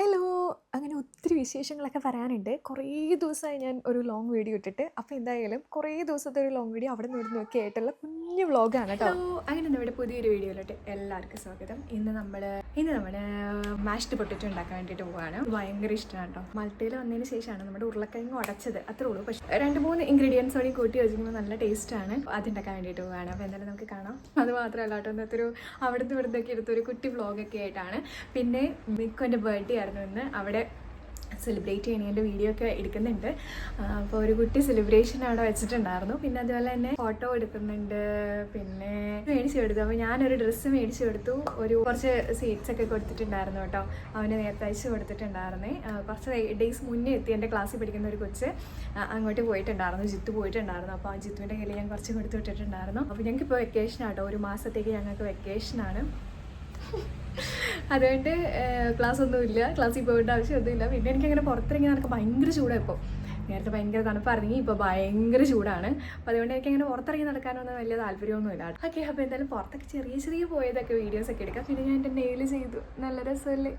Hello അങ്ങനെ ഒത്തിരി വിശേഷങ്ങളൊക്കെ പറയാനുണ്ട്. കുറേ ദിവസമായി ഞാൻ ഒരു ലോങ് വീഡിയോ ഇട്ടിട്ട്. അപ്പോൾ എന്തായാലും കുറേ ദിവസത്തെ ഒരു ലോങ് വീഡിയോ അവിടെ നിന്ന് നോക്കി ഒക്കെ ആയിട്ടുള്ള കുഞ്ഞു വ്ളോഗാണ് കേട്ടോ. അങ്ങനെ നമ്മുടെ പുതിയൊരു വീഡിയോയിലോട്ട് എല്ലാവർക്കും സ്വാഗതം. ഇന്ന് നമ്മൾ ഇന്ന് നമ്മൾ മാഷ്ഡ് പൊട്ടറ്റോ ഉണ്ടാക്കാൻ വേണ്ടിയിട്ട് പോവാണ്. ഭയങ്കര ഇഷ്ടമാണ് കേട്ടോ. മൾട്ടിയിൽ വന്നതിന് ശേഷമാണ് നമ്മുടെ ഉരുളക്കിഴങ്ങ് ഉടച്ചത്. അത്രേ ഉള്ളൂ. പക്ഷേ രണ്ട് മൂന്ന് ഇൻഗ്രീഡിയൻസ് കൂടി കൂട്ടി വെച്ചിരിക്കുമ്പോൾ നല്ല ടേസ്റ്റാണ് അതുണ്ടാക്കാൻ വേണ്ടിയിട്ട് പോവാണ്. അപ്പോൾ എന്തായാലും നമുക്ക് കാണാം. അത് മാത്രമല്ല കേട്ടോ ഇന്നത്തെ ഒരു അവിടുന്ന് ഇവിടുന്നൊക്കെ എടുത്തൊരു കുട്ടി വ്ളോഗൊക്കെ ആയിട്ടാണ്. പിന്നെ മിക്കോന്റെ ബർത്ത്ഡേ ആയിരുന്നു ഇന്ന്. അവിടെ സെലിബ്രേറ്റ് ചെയ്യണേന്റെ വീഡിയോ ഒക്കെ എടുക്കുന്നുണ്ട്. അപ്പോൾ ഒരു കുട്ടി സെലിബ്രേഷൻ അവിടെ വെച്ചിട്ടുണ്ടായിരുന്നു. പിന്നെ അതുപോലെ തന്നെ ഫോട്ടോ എടുക്കുന്നുണ്ട്. പിന്നെ മേടിച്ചു കൊടുത്തു. അപ്പോൾ ഞാനൊരു ഡ്രസ്സ് മേടിച്ചു കൊടുത്തു. ഒരു കുറച്ച് സീറ്റ്സ് ഒക്കെ കൊടുത്തിട്ടുണ്ടായിരുന്നു കേട്ടോ. അവന് നേരത്തെ അയച്ചു കൊടുത്തിട്ടുണ്ടായിരുന്നേ. കുറച്ച് ഡേയ്സ് മുന്നേ എത്തി എന്റെ ക്ലാസ്സിൽ പഠിക്കുന്ന ഒരു കൊച്ച് അങ്ങോട്ട് പോയിട്ടുണ്ടായിരുന്നു. ജിത്തു പോയിട്ടുണ്ടായിരുന്നു. അപ്പോൾ ആ ജിത്തുവിന്റെ കയ്യിൽ ഞാൻ കുറച്ച് കൊടുത്തു വിട്ടിട്ടുണ്ടായിരുന്നു. അപ്പോൾ ഞങ്ങൾക്ക് ഇപ്പോൾ വെക്കേഷൻ ആട്ടോ. ഒരു മാസത്തേക്ക് ഞങ്ങൾക്ക് വെക്കേഷനാണ് അതുകൊണ്ട് ക്ലാസ് ഒന്നുമില്ല ക്ലാസ്സിൽ പോകേണ്ട ആവശ്യമൊന്നുമില്ല. പിന്നെ എനിക്ക് അങ്ങനെ പുറത്തിറങ്ങി നടക്കാൻ ഭയങ്കര ചൂടാണ് ഇപ്പോൾ നേരത്തെ ഭയങ്കര തണുപ്പായിരുന്നെങ്കിൽ ഇപ്പോൾ ഭയങ്കര ചൂടാണ്. അപ്പോൾ അതുകൊണ്ട് എനിക്ക് അങ്ങനെ പുറത്തിറങ്ങി നടക്കാനൊന്നും വലിയ താല്പര്യമൊന്നുമില്ല. ഓക്കെ അപ്പോൾ എന്തായാലും പുറത്തൊക്കെ ചെറിയ ചെറിയ പോയതൊക്കെ വീഡിയോസൊക്കെ എടുക്കാം. പിന്നെ ഞാൻ എന്റെ നെയിൽ ചെയ്തു. നല്ല രസമല്ലേ?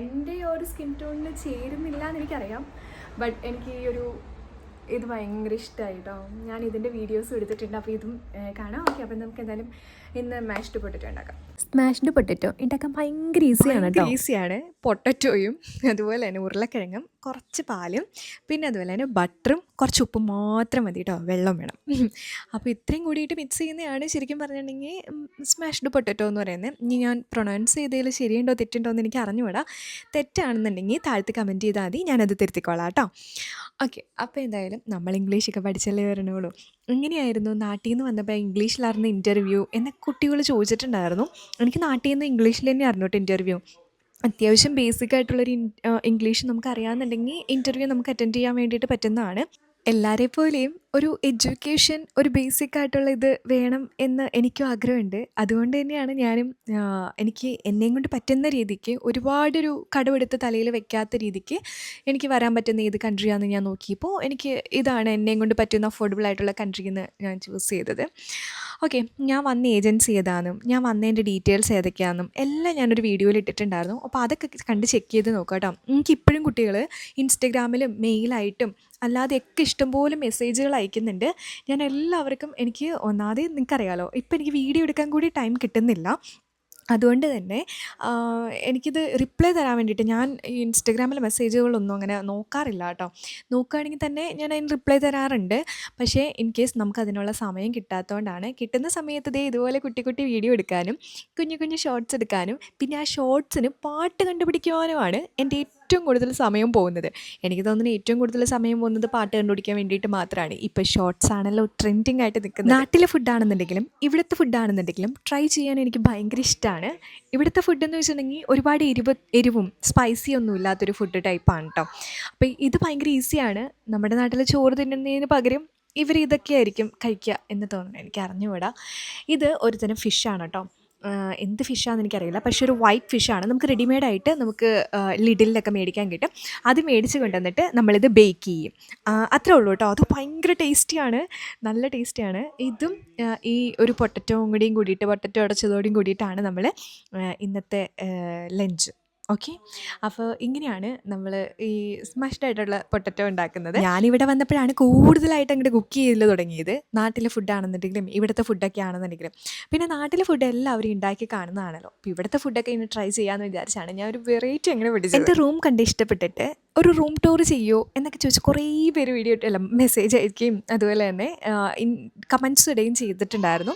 എന്റെ ഒരു സ്കിൻ ടോണിന് ചേരുന്നില്ല എന്ന് എനിക്കറിയാം. ബട്ട് എനിക്ക് ഈ ഒരു ഇത് ഭയങ്കര ഇഷ്ടമായി കേട്ടോ ഞാൻ ഇതിന്റെ വീഡിയോസും എടുത്തിട്ടുണ്ട്. അപ്പോൾ ഇതും കാണാം. ഓക്കെ അപ്പോൾ നമുക്ക് എന്തായാലും ഇന്ന് മാഷ്ഡ് പൊട്ടറ്റോ ഉണ്ടാക്കാം. സ്മാഷ്ഡ് പൊട്ടറ്റോ ഉണ്ടാക്കാൻ ഭയങ്കര ഈസിയാണ് കേട്ടോ ഈസിയാണ് പൊട്ടറ്റോയും അതുപോലെ തന്നെ ഉരുളക്കിഴങ്ങും കുറച്ച് പാലും പിന്നെ അതുപോലെ തന്നെ ബട്ടറും കുറച്ച് ഉപ്പും മാത്രം മതി കേട്ടോ വെള്ളം വേണം. അപ്പോൾ ഇത്രയും കൂടിയിട്ട് മിക്സ് ചെയ്യുന്നതാണ് ശരിക്കും പറഞ്ഞിട്ടുണ്ടെങ്കിൽ സ്മാഷ്ഡ് പൊട്ടറ്റോ എന്ന് പറയുന്നത്. ഇനി ഞാൻ പ്രൊണൗൺസ് ചെയ്തതിൽ ശരിയുണ്ടോ തെറ്റുണ്ടോ എന്ന് എനിക്ക് അറിഞ്ഞുകൂടാ. തെറ്റാണെന്നുണ്ടെങ്കിൽ താഴത്ത് കമന്റ് ചെയ്താൽ മതി. ഞാനത് തിരുത്തിക്കോളാം കേട്ടോ ഓക്കെ അപ്പോൾ എന്തായാലും നമ്മൾ ഇംഗ്ലീഷൊക്കെ പഠിച്ചല്ലേ വരണുള്ളൂ. എങ്ങനെയായിരുന്നു നാട്ടിൽ നിന്ന് വന്നപ്പോൾ ഇംഗ്ലീഷിലായിരുന്നു ഇന്റർവ്യൂ എന്നെ കുട്ടികൾ ചോദിച്ചിട്ടുണ്ടായിരുന്നു. എനിക്ക് നാട്ടിൽ നിന്ന് ഇംഗ്ലീഷിൽ തന്നെയായിരുന്നു കേട്ടോ ഇന്റർവ്യൂ അത്യാവശ്യം ബേസിക് ആയിട്ടുള്ളൊരു ഇംഗ്ലീഷ് നമുക്ക് അറിയാമെന്നുണ്ടെങ്കിൽ ഇന്റർവ്യൂ നമുക്ക് അറ്റൻഡ് ചെയ്യാൻ വേണ്ടിയിട്ട് പറ്റുന്നതാണ്. എല്ലാവരെ പോലെയും ഒരു എഡ്യൂക്കേഷൻ ഒരു ബേസിക് ആയിട്ടുള്ള ഇത് വേണം എന്ന് എനിക്കും ആഗ്രഹമുണ്ട്. അതുകൊണ്ട് തന്നെയാണ് ഞാനും എനിക്ക് എന്നെയും കൊണ്ട് പറ്റുന്ന രീതിക്ക് ഒരുപാടൊരു കടമെടുത്ത് തലയിൽ വെക്കാത്ത രീതിക്ക് എനിക്ക് വരാൻ പറ്റുന്ന ഏത് കൺട്രിയാണെന്ന് ഞാൻ നോക്കിയപ്പോൾ എനിക്ക് ഇതാണ് എന്നെയും കൊണ്ട് പറ്റുന്ന അഫോർഡബിൾ ആയിട്ടുള്ള കൺട്രി എന്ന് ഞാൻ ചൂസ് ചെയ്തത്. ഓക്കെ ഞാൻ വന്ന ഏജൻസി ഏതാണെന്നും ഞാൻ വന്നതിന്റെ ഡീറ്റെയിൽസ് ഏതൊക്കെയാണെന്നും എല്ലാം ഞാനൊരു വീഡിയോയിൽ ഇട്ടിട്ടുണ്ടായിരുന്നു. അപ്പോൾ അതൊക്കെ കണ്ട് ചെക്ക് ചെയ്ത് നോക്കാം കേട്ടോ. എനിക്ക് ഇപ്പോഴും കുട്ടികൾ ഇൻസ്റ്റഗ്രാമിലും മെയിലായിട്ടും അല്ലാതെയൊക്കെ ഇഷ്ടംപോലെ മെസ്സേജുകൾ അയക്കുന്നുണ്ട്. ഞാൻ എല്ലാവർക്കും എനിക്ക് ഒന്നാതെ നിങ്ങൾക്കറിയാലോ ഇപ്പം എനിക്ക് വീഡിയോ എടുക്കാൻ കൂടി ടൈം കിട്ടുന്നില്ല. അതുകൊണ്ട് തന്നെ എനിക്കിത് റിപ്ലൈ തരാൻ വേണ്ടിയിട്ട് ഞാൻ ഇൻസ്റ്റഗ്രാമിലെ മെസ്സേജുകളൊന്നും അങ്ങനെ നോക്കാറില്ല കേട്ടോ. നോക്കുകയാണെങ്കിൽ തന്നെ ഞാൻ അതിന് റിപ്ലൈ തരാറുണ്ട്. പക്ഷേ ഇൻ കേസ് നമുക്ക് അതിനുള്ള സമയം കിട്ടാത്തതുകൊണ്ടാണ് കിട്ടുന്ന സമയത്ത് ദേ ഇതുപോലെ കുട്ടി കുട്ടി വീഡിയോ എടുക്കാനും കുഞ്ഞു കുഞ്ഞു ഷോർട്സ് എടുക്കാനും പിന്നെ ആ ഷോർട്സിന് പാട്ട് കണ്ടുപിടിക്കുവാനുമാണ് എന്റെ ഏറ്റവും കൂടുതൽ സമയം പോകുന്നത്. എനിക്ക് തോന്നുന്നു ഏറ്റവും കൂടുതൽ സമയം പോകുന്നത് പാട്ട് കണ്ടുപിടിക്കാൻ വേണ്ടിയിട്ട് മാത്രമാണ്. ഇപ്പോൾ ഷോർട്സ് ആണല്ലോ ട്രെൻഡിങ് ആയിട്ട് നിൽക്കുന്നത്. നാട്ടിലെ ഫുഡാണെന്നുണ്ടെങ്കിലും ഇവിടുത്തെ ഫുഡാണെന്നുണ്ടെങ്കിലും ട്രൈ ചെയ്യാൻ എനിക്ക് ഭയങ്കര ഇഷ്ടമാണ് ഇവിടുത്തെ ഫുഡ് എന്ന് വെച്ചിട്ടുണ്ടെങ്കിൽ ഒരുപാട് എരിവ് എരിവും സ്പൈസി ഒന്നും ഇല്ലാത്തൊരു ഫുഡ് ടൈപ്പാണ് കേട്ടോ അപ്പോൾ ഇത് ഭയങ്കര ഈസിയാണ് നമ്മുടെ നാട്ടിൽ ചോറ് തിന്നുന്നതിന് പകരം ഇവർ ഇതൊക്കെ ആയിരിക്കും കഴിക്കുക എന്ന് തോന്നുന്നു. എനിക്ക് അറിഞ്ഞുകൂടാ. ഇത് ഒരു തരം ഫിഷാണ് കേട്ടോ എന്ത് ഫിഷാണെന്ന് എനിക്കറിയില്ല. പക്ഷേ ഒരു വൈറ്റ് ഫിഷാണ് നമുക്ക് റെഡിമെയ്ഡായിട്ട് നമുക്ക് ലിഡിലൊക്കെ മേടിക്കാൻ കിട്ടും. അത് മേടിച്ച് കൊണ്ടുവന്നിട്ട് നമ്മളിത് ബേക്ക് ചെയ്യും. അത്രേ ഉള്ളൂ കേട്ടോ. അത് ഭയങ്കര ടേസ്റ്റിയാണ് നല്ല ടേസ്റ്റിയാണ് ഇതും ഈ ഒരു പൊട്ടറ്റോയും കൂടിയും കൂടിയിട്ട് പൊട്ടറ്റോ അടച്ചതോടും കൂടിയിട്ടാണ് നമ്മൾ ഇന്നത്തെ ലഞ്ച് ഓക്കെ. അപ്പോൾ ഇങ്ങനെയാണ് നമ്മൾ ഈ സ്മാഷ്ഡ് ആയിട്ടുള്ള പൊട്ടറ്റോ ഉണ്ടാക്കുന്നത്. ഞാനിവിടെ വന്നപ്പോഴാണ് കൂടുതലായിട്ട് അങ്ങോട്ട് കുക്ക് ചെയ്ത് തുടങ്ങിയത്. നാട്ടിലെ ഫുഡാണെന്നുണ്ടെങ്കിലും ഇവിടുത്തെ ഫുഡൊക്കെ ആണെന്നുണ്ടെങ്കിലും. പിന്നെ നാട്ടിലെ ഫുഡ് എല്ലാവരും ഉണ്ടാക്കി കാണുന്നതാണല്ലോ. അപ്പോൾ ഇവിടുത്തെ ഫുഡൊക്കെ ഇനി ട്രൈ ചെയ്യാമെന്ന് വിചാരിച്ചാണ് ഞാൻ ഒരു വെറൈറ്റി അങ്ങനെ പിടിച്ചത്. എന്റെ റൂം കണ്ട് ഇഷ്ടപ്പെട്ടിട്ട് ഒരു റൂം ടൂർ ചെയ്യുമോ എന്നൊക്കെ ചോദിച്ച് കുറേ പേര് വീഡിയോ അല്ല മെസ്സേജ് അയക്കുകയും അതുപോലെ തന്നെ ഇൻ കമൻസ് ഇടുകയും ചെയ്തിട്ടുണ്ടായിരുന്നു.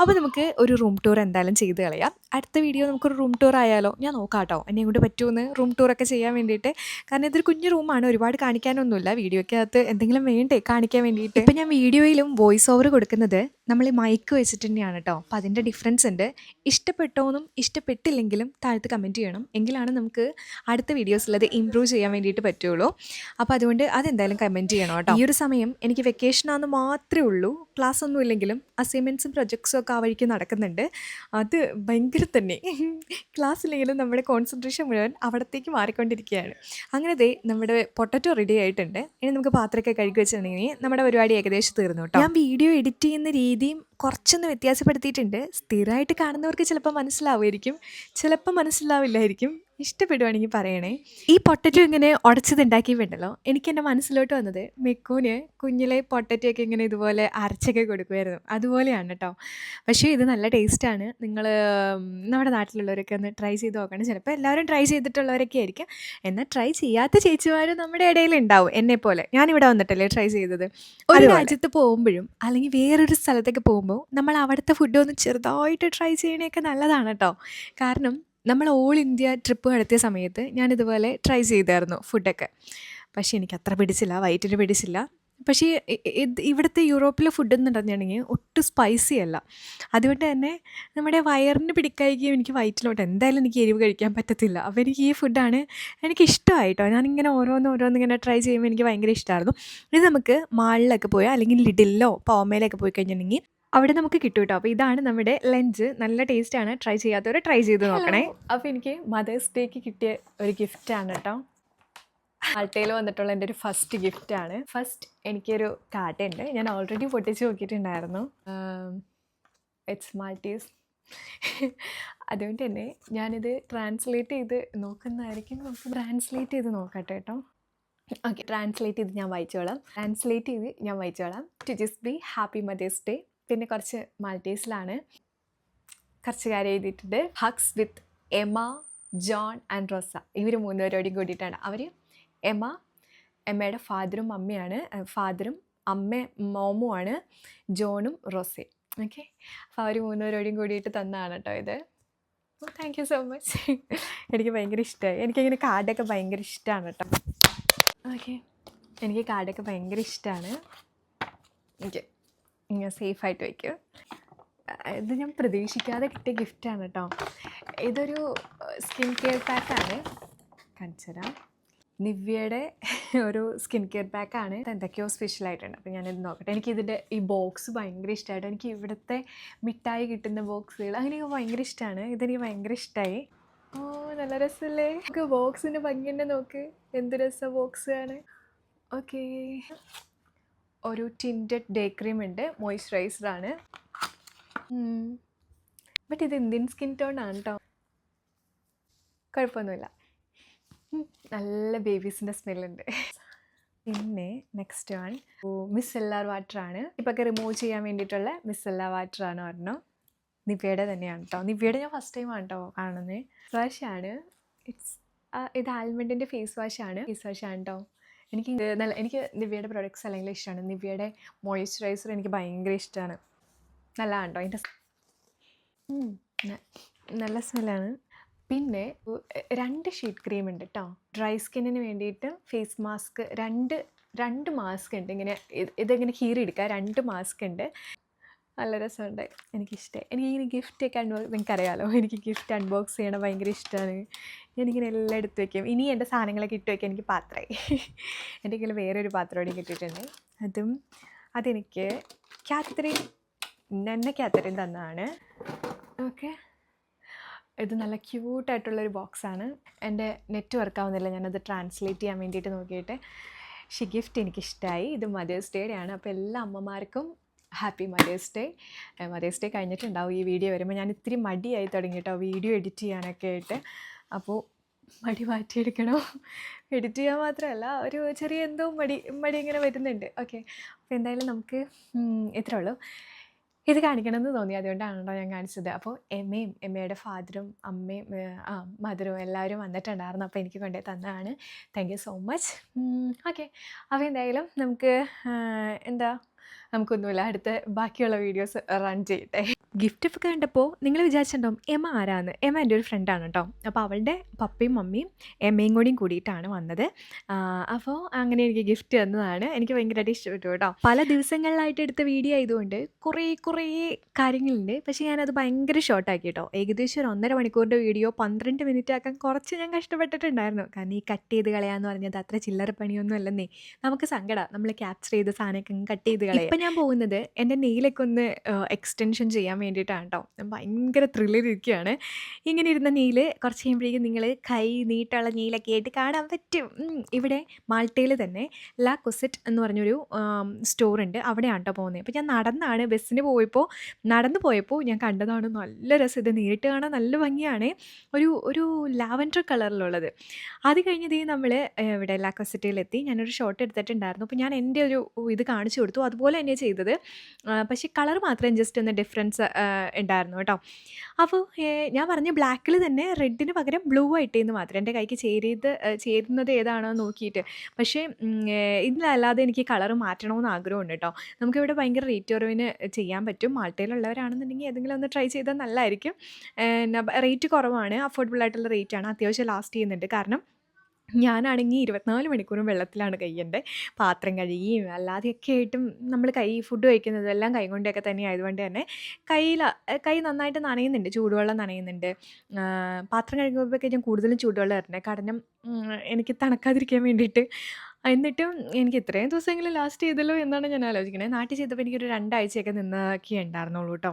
അപ്പോൾ നമുക്ക് ഒരു റൂം ടൂർ എന്തായാലും ചെയ്ത് കളയാം. അടുത്ത വീഡിയോ നമുക്കൊരു റൂം ടൂർ ആയാലോ? ഞാൻ നോക്കാം കേട്ടോ എന്നെ കൊണ്ട് പറ്റുമെന്ന് റൂം ടൂറൊക്കെ ചെയ്യാൻ വേണ്ടിയിട്ട്. കാരണം ഇതൊരു കുഞ്ഞു റൂമാണ് ഒരുപാട് കാണിക്കാനൊന്നുമില്ല. വീഡിയോയ്ക്ക് അകത്ത് എന്തെങ്കിലും വേണ്ടേ? കാണിക്കാൻ വേണ്ടിയിട്ട്. ഇപ്പം ഞാൻ വീഡിയോയിലും വോയിസ് ഓവർ കൊടുക്കുന്നത് നമ്മൾ ഈ മൈക്ക് വെച്ചിട്ട് തന്നെയാണ് കേട്ടോ അപ്പോൾ അതിന്റെ ഡിഫറൻസ് ഉണ്ട് ഇഷ്ടപ്പെട്ടോന്നും ഇഷ്ടപ്പെട്ടില്ലെങ്കിലും താഴത്ത് കമന്റ് ചെയ്യണം. എങ്കിലാണ് നമുക്ക് അടുത്ത വീഡിയോസിൽ അത് ഇമ്പ്രൂവ് ചെയ്യാൻ വേണ്ടിയിട്ട് പറ്റുള്ളൂ. അപ്പോൾ അതുകൊണ്ട് അതെന്തായാലും കമന്റ് ചെയ്യണം കേട്ടോ ഈ ഒരു സമയം എനിക്ക് വെക്കേഷനാണെന്ന് മാത്രമേ ഉള്ളൂ. ക്ലാസ് ഒന്നും ഇല്ലെങ്കിലും അസൈൻമെന്റ്സും പ്രൊജക്ട്സും ഒക്കെ ആ വഴിക്ക് നടക്കുന്നുണ്ട്. അത് ഭയങ്കര തന്നെ. ക്ലാസ് ഇല്ലെങ്കിലും നമ്മുടെ കോൺസെൻട്രേഷൻ മുഴുവൻ അവിടത്തേക്ക് മാറിക്കൊണ്ടിരിക്കുകയാണ് അങ്ങനെ ദേ നമ്മുടെ പൊട്ടറ്റോ റെഡി ആയിട്ടുണ്ട്. ഇനി നമുക്ക് പാത്രമൊക്കെ കഴുകി വെച്ചിട്ടുണ്ടെങ്കിൽ നമ്മുടെ പരിപാടി ഏകദേശം തീർന്നു കേട്ടോ ഞാൻ വീഡിയോ എഡിറ്റ് ചെയ്യുന്ന രീതിയും കുറച്ചൊന്ന് വ്യത്യാസപ്പെടുത്തിയിട്ടുണ്ട്. സ്ഥിരമായിട്ട് കാണുന്നവർക്ക് ചിലപ്പോൾ മനസ്സിലാവുമായിരിക്കും. ചിലപ്പോൾ മനസ്സിലാവില്ലായിരിക്കും. ഇഷ്ടപ്പെടുവാണെങ്കിൽ പറയണേ. ഈ പൊട്ടറ്റോ ഇങ്ങനെ ഉടച്ചതുണ്ടാക്കിയിട്ടുണ്ടല്ലോ എനിക്ക് എന്റെ മനസ്സിലോട്ട് വന്നത് മെക്കൂന് കുഞ്ഞിലെ പൊട്ടറ്റോ ഒക്കെ ഇങ്ങനെ ഇതുപോലെ അരച്ചൊക്കെ കൊടുക്കുമായിരുന്നു അതുപോലെയാണ് കേട്ടോ പക്ഷേ ഇത് നല്ല ടേസ്റ്റാണ്. നിങ്ങൾ നമ്മുടെ നാട്ടിലുള്ളവരൊക്കെ ഒന്ന് ട്രൈ ചെയ്ത് നോക്കണം. ചിലപ്പോൾ എല്ലാവരും ട്രൈ ചെയ്തിട്ടുള്ളവരൊക്കെ ആയിരിക്കും. എന്നാൽ ട്രൈ ചെയ്യാത്ത ചേച്ചിമാരും നമ്മുടെ ഇടയിൽ ഉണ്ടാവും എന്നെ പോലെ. ഞാനിവിടെ വന്നിട്ടല്ലേ ട്രൈ ചെയ്തത്. ഒരു രാജ്യത്ത് പോകുമ്പോഴും അല്ലെങ്കിൽ വേറൊരു സ്ഥലത്തൊക്കെ പോകുമ്പോൾ നമ്മൾ അവിടുത്തെ ഫുഡ് ഒന്ന് ചെറുതായിട്ട് ട്രൈ ചെയ്യണേക്കെ നല്ലതാണ് കേട്ടോ. കാരണം നമ്മൾ ഓൾ ഇന്ത്യ ട്രിപ്പ് നടത്തിയ സമയത്ത് ഞാൻ ഇതുപോലെ ട്രൈ ചെയ്തായിരുന്നു ഫുഡൊക്കെ പക്ഷേ എനിക്ക് അത്ര പിടിച്ചില്ല വയറ്റിന് പിടിച്ചില്ല. പക്ഷേ ഇവിടുത്തെ യൂറോപ്പിലെ ഫുഡ് എന്ന് പറഞ്ഞിട്ടുണ്ടെങ്കിൽ ഒട്ടും സ്പൈസി അല്ല. അതുകൊണ്ട് തന്നെ നമ്മുടെ വയറിന് പിടിക്കായിരിക്കും എനിക്ക് വയറ്റിലോട്ട് എന്തായാലും എനിക്ക് എരിവ് കഴിക്കാൻ പറ്റത്തില്ല. അപ്പോൾ എനിക്ക് ഈ ഫുഡാണ് എനിക്ക് ഇഷ്ടമായിട്ടോ. ഞാനിങ്ങനെ ഓരോന്ന് ഓരോന്ന് ഇങ്ങനെ ട്രൈ ചെയ്യുമ്പോൾ എനിക്ക് ഭയങ്കര ഇഷ്ടമായിരുന്നു. ഇത് നമുക്ക് മാളിലൊക്കെ പോയാൽ അല്ലെങ്കിൽ ലിഡിലോ പോമയിലൊക്കെ പോയി കഴിഞ്ഞിട്ടുണ്ടെങ്കിൽ അവിടെ നമുക്ക് കിട്ടും കേട്ടോ അപ്പോൾ ഇതാണ് നമ്മുടെ ലഞ്ച് നല്ല ടേസ്റ്റാണ് ട്രൈ ചെയ്യാത്തവർ ട്രൈ ചെയ്ത് നോക്കണേ. അപ്പോൾ എനിക്ക് മദേഴ്സ് ഡേക്ക് കിട്ടിയ ഒരു ഗിഫ്റ്റാണ് കേട്ടോ ആൾട്ടയിൽ വന്നിട്ടുള്ള എന്റെ ഒരു ഫസ്റ്റ് ഗിഫ്റ്റ് ആണ്. ഫസ്റ്റ് എനിക്കൊരു കാട്ടുണ്ട് ഞാൻ ഓൾറെഡി പൊട്ടിച്ച് നോക്കിയിട്ടുണ്ടായിരുന്നു. ഇറ്റ്സ് മാൾട്ടീസ് അതുകൊണ്ട് തന്നെ ഞാനിത് ട്രാൻസ്ലേറ്റ് ചെയ്ത് നോക്കുന്നതായിരിക്കും. നമുക്ക് ട്രാൻസ്ലേറ്റ് ചെയ്ത് നോക്കട്ടെ കേട്ടോ ഓക്കെ ട്രാൻസ്ലേറ്റ് ചെയ്ത് ഞാൻ വായിച്ചോളാം. ട്രാൻസ്ലേറ്റ് ചെയ്ത് ഞാൻ വായിച്ചോളാം. To just be happy mother's day പിന്നെ കുറച്ച് മാൾട്ടീസിലാണ് കുറച്ച് കാര്യം എഴുതിയിട്ടുണ്ട്. Hugs with Emma John and Rosa. ഇവർ മൂന്നുപേരോടും കൂടിയിട്ടാണ്. അവർ എമ എമ്മയുടെ ഫാദറും അമ്മയാണ് ഫാദറും അമ്മ മോമുമാണ്. ജോണും റോസയും. ഓക്കെ? അപ്പോൾ അവർ മൂന്നുപേരോടും കൂടിയിട്ട് തന്നാണ് കേട്ടോ ഇത്. Thank you so much. എനിക്ക് ഭയങ്കര ഇഷ്ടമായി എനിക്കിങ്ങനെ കാർഡൊക്കെ ഭയങ്കര ഇഷ്ടമാണ് കേട്ടോ ഓക്കെ? എനിക്ക് കാർഡൊക്കെ ഭയങ്കര ഇഷ്ടമാണ് ഓക്കെ. ഇങ്ങനെ സേഫായിട്ട് വയ്ക്കും. ഇത് ഞാൻ പ്രതീക്ഷിക്കാതെ കിട്ടിയ ഗിഫ്റ്റാണ് കേട്ടോ ഇതൊരു സ്കിൻ കെയർ പാക്കാണ് കാണിച്ചുതരാം നിവ്യയുടെ ഒരു സ്കിൻ കെയർ പാക്കാണ് എന്തൊക്കെയോ സ്പെഷ്യലായിട്ടുണ്ട് അപ്പോൾ ഞാനിത് നോക്കട്ടെ. എനിക്ക് ഇതിന്റെ ഈ ബോക്സ് ഭയങ്കര ഇഷ്ടമായിട്ട് എനിക്ക് ഇവിടുത്തെ മിഠായി കിട്ടുന്ന ബോക്സുകൾ അങ്ങനെയൊക്കെ ഭയങ്കര ഇഷ്ടമാണ് ഇതെനിക്ക് ഭയങ്കര ഇഷ്ടമായി ഓ നല്ല രസമല്ലേ നമുക്ക് ബോക്സിന്റെ ഭംഗി തന്നെ നോക്ക്. എന്ത് രസ ബോക്സാണ് ഓക്കേ ഒരു ടിന്റഡ് ഡേ ക്രീം ഉണ്ട് മോയ്സ്ചറൈസറാണ് ബട്ട് ഇത് ഇന്ത്യൻ സ്കിൻ ടോൺ ആണ് കേട്ടോ കുഴപ്പമൊന്നുമില്ല. നല്ല ബേബീസിന്റെ സ്മെല്ലുണ്ട് പിന്നെ നെക്സ്റ്റ് വൺ മിസ്സെല്ലാർ വാട്ടറാണ് ഇപ്പൊക്കെ റിമൂവ് ചെയ്യാൻ വേണ്ടിയിട്ടുള്ള മിസ്സെല്ലാർ വാട്ടറാണ് ഒരെണ്ണം നിവ്യയുടെ തന്നെയാണ് കേട്ടോ നിവ്യയുടെ ഞാൻ ഫസ്റ്റ് ടൈം ആണ് കേട്ടോ കാണുന്നത്. ആണ്. ഇറ്റ്സ് ഇത് ആൽമണ്ടിന്റെ ഫേസ് വാഷാണ് ഫേസ് വാഷാണ് കേട്ടോ എനിക്ക് നല്ല എനിക്ക് നിവ്യയുടെ പ്രൊഡക്ട്സ് അല്ലെങ്കിൽ ഇഷ്ടമാണ് നിവ്യയുടെ മോയ്സ്ചറൈസർ എനിക്ക് ഭയങ്കര ഇഷ്ടമാണ് നല്ലതാണ്? കേട്ടോ അതിന്റെ നല്ല സ്മെല്ലാണ് പിന്നെ രണ്ട് ഷീറ്റ് ക്രീം ഉണ്ട് കേട്ടോ ഡ്രൈ സ്കിന്നിന് വേണ്ടിയിട്ട് ഫേസ് മാസ്ക് രണ്ട് രണ്ട് മാസ്ക് ഉണ്ട്. ഇങ്ങനെ ഇതെങ്ങനെ കീറി എടുക്കുക? രണ്ട് മാസ്ക് ഉണ്ട്. നല്ല രസമുണ്ട്. എനിക്കിഷ്ടമായി എനിക്കിങ്ങനെ ഗിഫ്റ്റൊക്കെ അൺബോക്സ് നിങ്ങൾക്കറിയാമല്ലോ എനിക്ക് ഗിഫ്റ്റ് അൺബോക്സ് ചെയ്യണം ഭയങ്കര ഇഷ്ടമാണ് ഞാനിങ്ങനെ എല്ലാം എടുത്ത് വയ്ക്കും ഇനി എന്റെ സാധനങ്ങളൊക്കെ ഇട്ട് വയ്ക്കാൻ എനിക്ക് പാത്രമായി എന്റെ കയ്യിൽ വേറൊരു പാത്രം കൂടി കിട്ടിയിട്ടുണ്ട്. അതും അതെനിക്ക് കാത്തറിൻ നന്ന കാത്തറിൻ തന്നാണ്. ഓക്കെ. ഇത് നല്ല ക്യൂട്ടായിട്ടുള്ളൊരു ബോക്സാണ് എന്റെ നെറ്റ് വർക്ക് ആവുന്നില്ല. ഞാനത് ട്രാൻസ്ലേറ്റ് ചെയ്യാൻ വേണ്ടിയിട്ട് നോക്കിയിട്ട്. ഷി ഗിഫ്റ്റ് എനിക്കിഷ്ടമായി ഇത് മദേഴ്സ് ഡേയുടെ ആണ്. അപ്പോൾ എല്ലാ അമ്മമാർക്കും happy mother's day mother's day കഴിഞ്ഞിട്ടുണ്ടാവും. ഈ വീഡിയോ വരുമ്പോൾ ഞാൻ ഇത്തിരി മടിയായി തുടങ്ങി കേട്ടോ വീഡിയോ എഡിറ്റ് ചെയ്യാനൊക്കെ ആയിട്ട്. അപ്പോൾ മടി മാറ്റിയെടുക്കണോ? എഡിറ്റ് ചെയ്യാൻ മാത്രമല്ല ഒരു ചെറിയ എന്തോ മടി മടി ഇങ്ങനെ വരുന്നുണ്ട്. ഓക്കെ അപ്പോൾ എന്തായാലും നമുക്ക് ഇത്രേ ഉള്ളൂ. ഇത് കാണിക്കണമെന്ന് തോന്നി. അതുകൊണ്ടാണ് കേട്ടോ ഞാൻ കാണിച്ചത്. അപ്പോൾ എമ്മയും എമ്മയുടെ ഫാദറും അമ്മയും ആ മദറും എല്ലാവരും വന്നിട്ടുണ്ടായിരുന്നു. അപ്പോൾ എനിക്ക് കൊണ്ടേ തന്നതാണ്. Thank you so much okay അപ്പോൾ എന്തായാലും നമുക്ക് എന്താ നമുക്കൊന്നുമില്ല. അടുത്ത ബാക്കിയുള്ള വീഡിയോസ് റൺ ചെയ്യട്ടെ. ഗിഫ്റ്റ് ഒക്കെ കണ്ടപ്പോൾ നിങ്ങൾ വിചാരിച്ചിട്ടുണ്ടാവും എമ ആരാന്ന്? എമ എന്റെ ഒരു ഫ്രണ്ടാണ് കേട്ടോ അപ്പോൾ അവളുടെ പപ്പയും മമ്മിയും എമ്മയും കൂടിയും കൂടിയിട്ടാണ് വന്നത്. അപ്പോൾ അങ്ങനെ എനിക്ക് ഗിഫ്റ്റ് തന്നതാണ്. എനിക്ക് ഭയങ്കരമായിട്ട് ഇഷ്ടപ്പെട്ടു കേട്ടോ പല ദിവസങ്ങളിലായിട്ട് എടുത്ത വീഡിയോ ആയതുകൊണ്ട് കുറേ കുറേ കാര്യങ്ങളുണ്ട്. പക്ഷേ ഞാനത് ഭയങ്കര ഷോർട്ടാക്കി കേട്ടോ ഏകദേശം ഒരു ഒന്നര മണിക്കൂറിന്റെ വീഡിയോ പന്ത്രണ്ട് മിനിറ്റ് ആക്കാൻ കുറച്ച് ഞാൻ കഷ്ടപ്പെട്ടിട്ടുണ്ടായിരുന്നു. കാരണം ഈ കട്ട് ചെയ്ത് കളയാന്ന് പറഞ്ഞത് അത്ര ചില്ലറ പണിയൊന്നും അല്ലെന്നേ നമുക്ക് സങ്കടം. നമ്മൾ ക്യാപ്ചർ ചെയ്ത സാധനമൊക്കെ കട്ട് ചെയ്ത് കളയാം ഞാൻ പോകുന്നത് എന്റെ നെയിലൊക്കെ ഒന്ന് എക്സ്റ്റൻഷൻ ചെയ്യാൻ വേണ്ടിയിട്ടാണ് കേട്ടോ ഞാൻ ഭയങ്കര ത്രില്ലിലിരിക്കുകയാണ് ഇങ്ങനെ ഇരുന്ന നെയിൽ കുറച്ച് കഴിയുമ്പോഴേക്കും നിങ്ങൾ കൈ നീട്ടുള്ള നെയിലൊക്കെ ആയിട്ട് കാണാൻ പറ്റും. ഇവിടെ മാൾട്ടയിൽ തന്നെ ലാ കൊസെറ്റ് എന്ന് പറഞ്ഞൊരു സ്റ്റോർ ഉണ്ട്. അവിടെയാണ് കേട്ടോ പോകുന്നത്. അപ്പോൾ ഞാൻ നടന്നാണ് ബസ്സിന് പോയപ്പോൾ നടന്നു പോയപ്പോൾ ഞാൻ കണ്ടതാണ് നല്ല രസം. ഇത് നേരിട്ട് കാണാൻ നല്ല ഭംഗിയാണ്. ഒരു ഒരു ലാവൻഡർ കളറിലുള്ളത്. അത് കഴിഞ്ഞതേ നമ്മൾ ഇവിടെ ലാക്കോസിറ്റിയിലെത്തി ഞാനൊരു ഷോട്ട് എടുത്തിട്ടുണ്ടായിരുന്നു. അപ്പോൾ ഞാൻ എന്റെ ഒരു ഇത് കാണിച്ചു കൊടുത്തു. അതുപോലെ തന്നെയാണ് ചെയ്തത്. പക്ഷേ കളർ മാത്രം ജസ്റ്റ് ഒന്ന് ഡിഫറൻസ് ഉണ്ടായിരുന്നു കേട്ടോ. അപ്പോൾ ഞാൻ പറഞ്ഞ ബ്ലാക്കിൽ തന്നെ റെഡിന് പകരം ബ്ലൂ ആയിട്ടേന്ന് മാത്രം. എന്റെ കൈക്ക് ചേരിയത് ചേരുന്നത് ഏതാണോ നോക്കിയിട്ട്. പക്ഷേ ഇതിലല്ലാതെ എനിക്ക് കളർ മാറ്റണമെന്ന് ആഗ്രഹമുണ്ട് കേട്ടോ. നമുക്കിവിടെ ഭയങ്കര റേറ്റ് കുറവിന് ചെയ്യാൻ പറ്റും. മാൾട്ടയിലുള്ളവരാണെന്നുണ്ടെങ്കിൽ ഏതെങ്കിലും ഒന്ന് ട്രൈ ചെയ്താൽ നല്ലതായിരിക്കും. റേറ്റ് കുറവാണ്. അഫോർഡബിൾ ആയിട്ടുള്ള റേറ്റാണ് അത്യാവശ്യം ലാസ്റ്റ് ചെയ്യുന്നുണ്ട്. കാരണം ഞാനാണെങ്കിൽ ഇരുപത്തിനാല് മണിക്കൂറും വെള്ളത്തിലാണ് കൈയ്യന്റെ പാത്രം കഴുകിയും അല്ലാതെയൊക്കെ ആയിട്ടും നമ്മൾ കൈ ഫുഡ് കഴിക്കുന്നതും എല്ലാം കൈ കൊണ്ടൊക്കെ തന്നെ ആയതുകൊണ്ട് തന്നെ കയ്യിൽ കൈ നന്നായിട്ട് നനയുന്നുണ്ട്. ചൂടുവെള്ളം നനയുന്നുണ്ട്. പാത്രം കഴുകുമ്പോഴൊക്കെ ഞാൻ കൂടുതലും ചൂടുവെള്ളം ഇറങ്ങുന്നത് കാരണം എനിക്ക് തണുക്കാതിരിക്കാൻ വേണ്ടിയിട്ട്. എന്നിട്ടും എനിക്ക് ഇത്രയും ദിവസമെങ്കിലും ലാസ്റ്റ് ചെയ്തല്ലോ എന്നാണ് ഞാൻ ആലോചിക്കുന്നത് നാട്ടിൽ ചെയ്തപ്പോൾ എനിക്കൊരു രണ്ടാഴ്ചയൊക്കെ നിന്നൊക്കെ ഉണ്ടായിരുന്നുള്ളൂ കേട്ടോ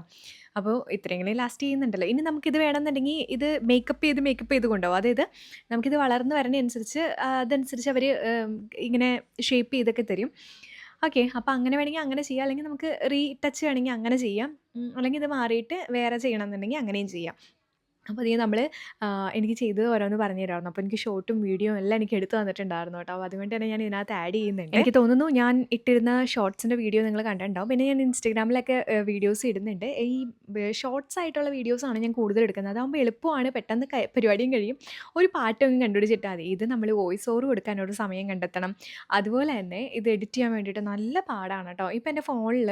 അപ്പോൾ ഇത്രയെങ്കിലും ലാസ്റ്റ് ചെയ്യുന്നുണ്ടല്ലോ. ഇനി നമുക്കിത് വേണമെന്നുണ്ടെങ്കിൽ ഇത് മേക്കപ്പ് ചെയ്ത് മേക്കപ്പ് ചെയ്ത് കൊണ്ടുപോകും അതായത് നമുക്കിത് വളർന്ന് വരണതനുസരിച്ച് അതനുസരിച്ച് അവർ ഇങ്ങനെ ഷേപ്പ് ചെയ്തൊക്കെ തരും. ഓക്കെ അപ്പോൾ അങ്ങനെ വേണമെങ്കിൽ അങ്ങനെ ചെയ്യാം. അല്ലെങ്കിൽ നമുക്ക് റീ ടച്ച് വേണമെങ്കിൽ അങ്ങനെ ചെയ്യാം. അല്ലെങ്കിൽ ഇത് മാറിയിട്ട് വേറെ ചെയ്യണമെന്നുണ്ടെങ്കിൽ അങ്ങനെയും ചെയ്യാം. അപ്പോൾ അതിന് നമ്മൾ എനിക്ക് ചെയ്തത് ഓരോന്ന് പറഞ്ഞു തരാമായിരുന്നു അപ്പോൾ എനിക്ക് ഷോർട്ടും വീഡിയോ എല്ലാം എനിക്ക് എടുത്തു തന്നിട്ടുണ്ടായിരുന്നു കേട്ടോ. അപ്പോൾ അതുകൊണ്ട് തന്നെ ഞാൻ ഇതിനകത്ത് ആഡ് ചെയ്യുന്നുണ്ട്. എനിക്ക് തോന്നുന്നു ഞാൻ ഇട്ടിരുന്ന ഷോർട്സിന്റെ വീഡിയോ നിങ്ങൾ കണ്ടിട്ടുണ്ടാവും. പിന്നെ ഞാൻ ഇൻസ്റ്റഗ്രാമിലൊക്കെ വീഡിയോസ് ഇടുന്നുണ്ട്. ഈ ഷോർട്സ് ആയിട്ടുള്ള വീഡിയോസാണ് ഞാൻ കൂടുതൽ എടുക്കുന്നത്. അതാകുമ്പോൾ എളുപ്പമാണ് പെട്ടെന്ന് പരിപാടിയും കഴിയും. ഒരു പാട്ടൊന്നും കണ്ടുപിടിച്ചിട്ടാൽ മതി. ഇത് നമ്മൾ വോയിസ് ഓവർ കൊടുക്കാനൊരു സമയം കണ്ടെത്തണം. അതുപോലെ തന്നെ ഇത് എഡിറ്റ് ചെയ്യാൻ വേണ്ടിയിട്ട് നല്ല പാടാണ് കേട്ടോ. ഇപ്പോൾ എന്റെ ഫോണിൽ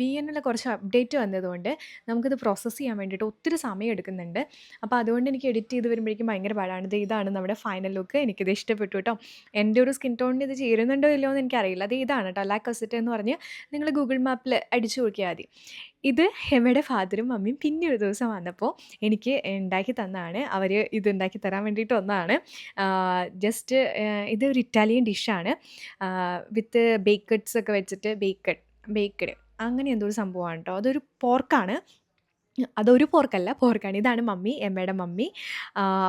വി എന്നിൽ കുറച്ച് അപ്ഡേറ്റ് വന്നതുകൊണ്ട് നമുക്കിത് പ്രോസസ്സ് ചെയ്യാൻ വേണ്ടിയിട്ട് ഒത്തിരി സമയം എടുക്കുന്നുണ്ട്. അപ്പോൾ അതുകൊണ്ട് എനിക്ക് എഡിറ്റ് ചെയ്ത് വരുമ്പോഴേക്കും ഭയങ്കര പാടാണ്. ഇത് ഇതാണ് നമ്മുടെ ഫൈനൽ ലുക്ക് എനിക്കിത് ഇഷ്ടപ്പെട്ടു കേട്ടോ എന്റെ ഒരു സ്കിൻ ടോണിന് ഇത് ചേരുന്നുണ്ടോ ഇല്ലയോ എന്ന് എനിക്കറിയില്ല. അത് ഇതാണ് കേട്ടോ ലാക്കോസിറ്റ് എന്ന് പറഞ്ഞ് നിങ്ങൾ ഗൂഗിൾ മാപ്പിൽ അടിച്ചു നോക്കിയാൽ മതി. ഇത് ഹെമയുടെ ഫാദറും മമ്മിയും പിന്നെ ഒരു ദിവസം വന്നപ്പോൾ എനിക്ക് ഉണ്ടാക്കി തന്നാണ്. അവർ ഇത് ഉണ്ടാക്കി തരാൻ വേണ്ടിയിട്ട് വന്നതാണ്. ജസ്റ്റ് ഇത് ഒരു ഇറ്റാലിയൻ ഡിഷാണ് വിത്ത് ബേക്കഡ്സ് ഒക്കെ വെച്ചിട്ട് ബേക്കഡ് ബേക്കഡ് അങ്ങനെ എന്തോ ഒരു സംഭവമാണ് കേട്ടോ അതൊരു പോർക്കാണ് അതൊരു പോർക്കല്ല പോർക്കാണ്. ഇതാണ് മമ്മി എമ്മയുടെ മമ്മി.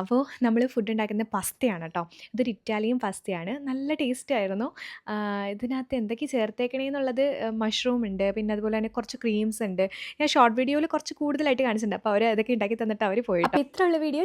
അപ്പോൾ നമ്മൾ ഫുഡ് ഉണ്ടാക്കുന്ന പസ്തയാണ് കേട്ടോ ഇതൊരു ഇറ്റാലിയൻ പസ്തയാണ്. നല്ല ടേസ്റ്റ് ആയിരുന്നു. ഇതിനകത്ത് എന്തൊക്കെ ചേർത്തേക്കണേന്നുള്ളത് മഷ്റൂം ഉണ്ട്. പിന്നെ അതുപോലെ തന്നെ കുറച്ച് ക്രീംസ് ഉണ്ട്. ഞാൻ ഷോർട്ട് വീഡിയോയിൽ കുറച്ച് കൂടുതലായിട്ട് കാണിച്ചിട്ടുണ്ട്. അപ്പോൾ അവർ അതൊക്കെ ഉണ്ടാക്കി തന്നിട്ട് അവർ പോയിട്ട് ഇത്രയുള്ള വീഡിയോ